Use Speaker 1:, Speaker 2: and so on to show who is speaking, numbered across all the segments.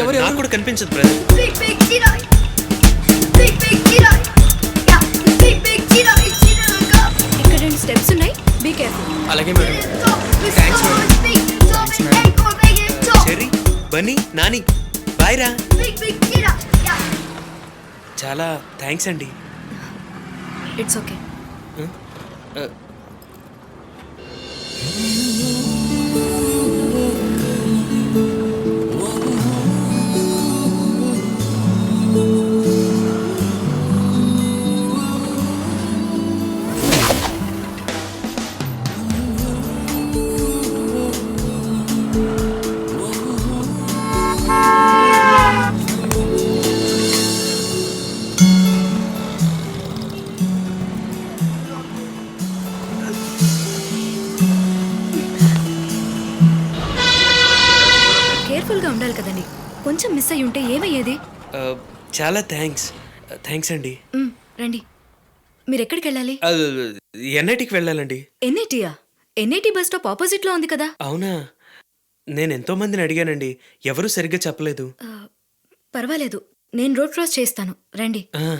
Speaker 1: ఎవరు
Speaker 2: నాకు కూడా కనిపించదు
Speaker 3: స్టెప్స్ ఉన్నాయి. బీ
Speaker 1: అలాగే madam
Speaker 4: thanks
Speaker 2: Cherry Bunny Nani bye రా చాలా థ్యాంక్స్ అండి.
Speaker 3: ఇట్స్ ఓకే uh, ఉండాలి కదండి. కొంచెం మిస్ అయ్యి ఉంటే ఏమయ్యేది?
Speaker 2: చాలా థ్యాంక్స్. థ్యాంక్స్ అండి.
Speaker 3: మ్, రండి. మీరు ఎక్కడికి వెళ్ళాలి?
Speaker 2: ఎన్ఐటికి వెళ్ళాలండి.
Speaker 3: ఎన్ఐటియా? ఎన్ఐటి బస్ స్టాప్ ఆపోజిట్లో ఉంది కదా.
Speaker 2: అవునా? నేను ఎంతో మందిని అడిగానండి. ఎవరు సరిగ్గా చెప్పలేదు.
Speaker 3: ఆ, పర్వాలేదు. నేను రోడ్ క్రాస్ చేస్తాను రండి.
Speaker 2: ఆ,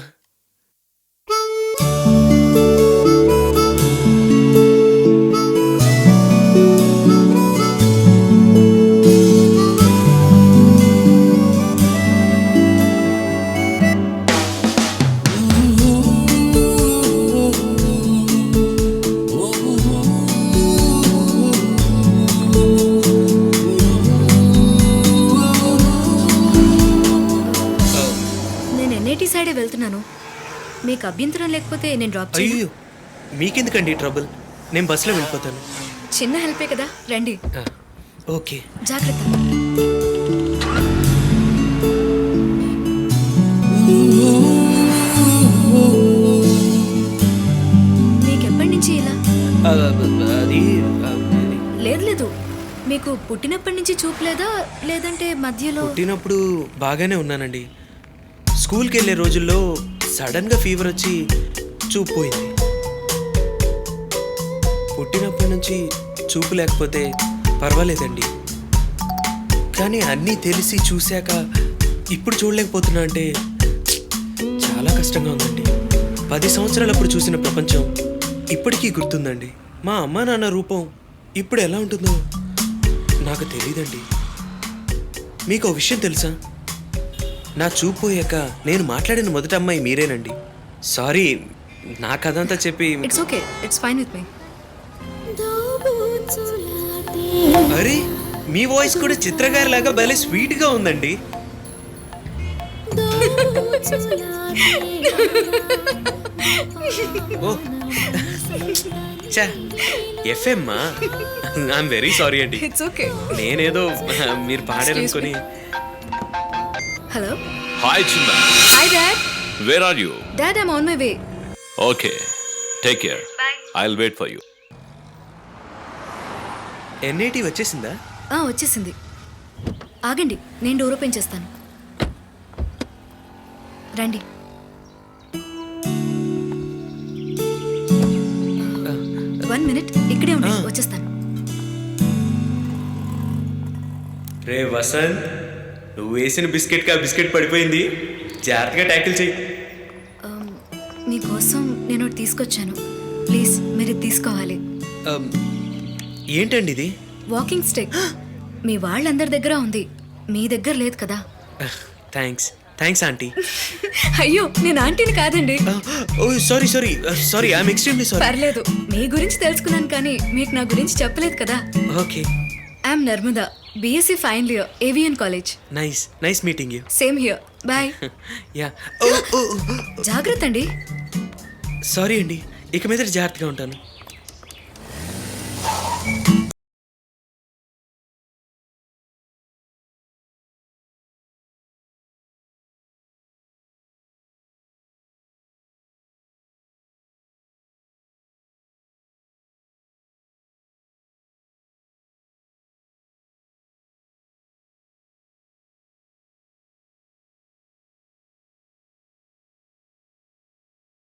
Speaker 3: ఎన్ఐటి సైడే వెళ్తున్నాను. మీకు అభ్యంతరం లేకపోతే నేను డ్రాప్ చేయను.
Speaker 2: అయ్యో మీకెందుకండి ట్రబుల్? నేను బస్సులో వెళ్ళిపోతాను.
Speaker 3: చిన్న హెల్పే కదా? రండి.
Speaker 2: ఓకే.
Speaker 3: జాగ్రత్త. నుంచి ఇలా?
Speaker 2: అది
Speaker 3: లేదు లేదు. మీకు పుట్టినప్పటి నుంచి చూపలేదా లేదంటే మధ్యలో?
Speaker 2: పుట్టినప్పుడు బాగానే ఉన్నానండి. స్కూల్కి వెళ్ళే రోజుల్లో సడన్గా ఫీవర్ వచ్చి చూపు పోయింది. పుట్టినప్పటి నుంచి చూపు లేకపోతే పర్వాలేదండి. కానీ అన్నీ తెలిసి చూశాక ఇప్పుడు చూడలేకపోతున్నా అంటే చాలా కష్టంగా ఉందండి. పది సంవత్సరాలప్పుడు చూసిన ప్రపంచం ఇప్పటికీ గుర్తుందండి. మా అమ్మా నాన్న రూపం ఇప్పుడు ఎలా ఉంటుందో నాకు తెలియదండి. మీకు ఒక విషయం తెలుసా? నా చూపు పోయాక నేను మాట్లాడిన మొదటి అమ్మాయి మీరేనండి. సారీ నా కథంతా చెప్పి
Speaker 3: it's okay it's fine with me
Speaker 2: అరే మీ వాయిస్ కూడా చిత్రగారి లాగా భలే స్వీట్గా ఉందండి. ఓ. చా ఎఫ్ఎం ఐఎమ్ వెరీ సారీ అండి
Speaker 3: ఇట్స్ ఓకే
Speaker 2: నేనేదో మీరు పాడారనుకొని
Speaker 3: hello
Speaker 5: Hi, Chinna.
Speaker 3: Hi dad
Speaker 5: Where are you?
Speaker 3: Dad I'm on my way
Speaker 5: Okay. Take care. I'll wait for you.
Speaker 2: NIT వచ్చేసిందా
Speaker 3: వచ్చేసింది ఆగండి నేను డోర్ ఓపెన్ చేస్తాను రండి వన్ మినిట్ ఇక్కడే ఉండి
Speaker 2: ఆ.
Speaker 3: వచ్చేస్తాను
Speaker 2: రే వసంత్ నువ్వు వేసిన బిస్కెట్ కా బిస్కెట్ పడిపోయింది. జాగ్రత్తగా ట్యాకిల్ చెయ్యి.
Speaker 3: మీకోసం నేను తీసుకొచ్చాను. ప్లీజ్ మీరు తీసుకోవాలి.
Speaker 2: Um, ఏంటండి ఇది?
Speaker 3: వాకింగ్ స్టిక్ మీ వాళ్ళందరి దగ్గర ఉంది. మీ దగ్గర లేదు కదా.
Speaker 2: థ్యాంక్స్ థ్యాంక్స్ ఆంటీ
Speaker 3: అయ్యో నేను ఆంటీని కాదండి.
Speaker 2: ఓ sorry sorry sorry I'm extremely sorry
Speaker 3: పర్లేదు. మీ గురించి తెలుసుకున్నాను కానీ మీకు నా గురించి చెప్పలేదు కదా.
Speaker 2: Okay
Speaker 3: I'm Narmada BSc final year AVN college
Speaker 2: nice nice meeting you
Speaker 3: same here bye
Speaker 2: yeah ఓ ఓ
Speaker 3: జాగ్రత్త అండి
Speaker 2: సారీ అండి ఇక మీద జాగ్రత్తగా ఉంటాను.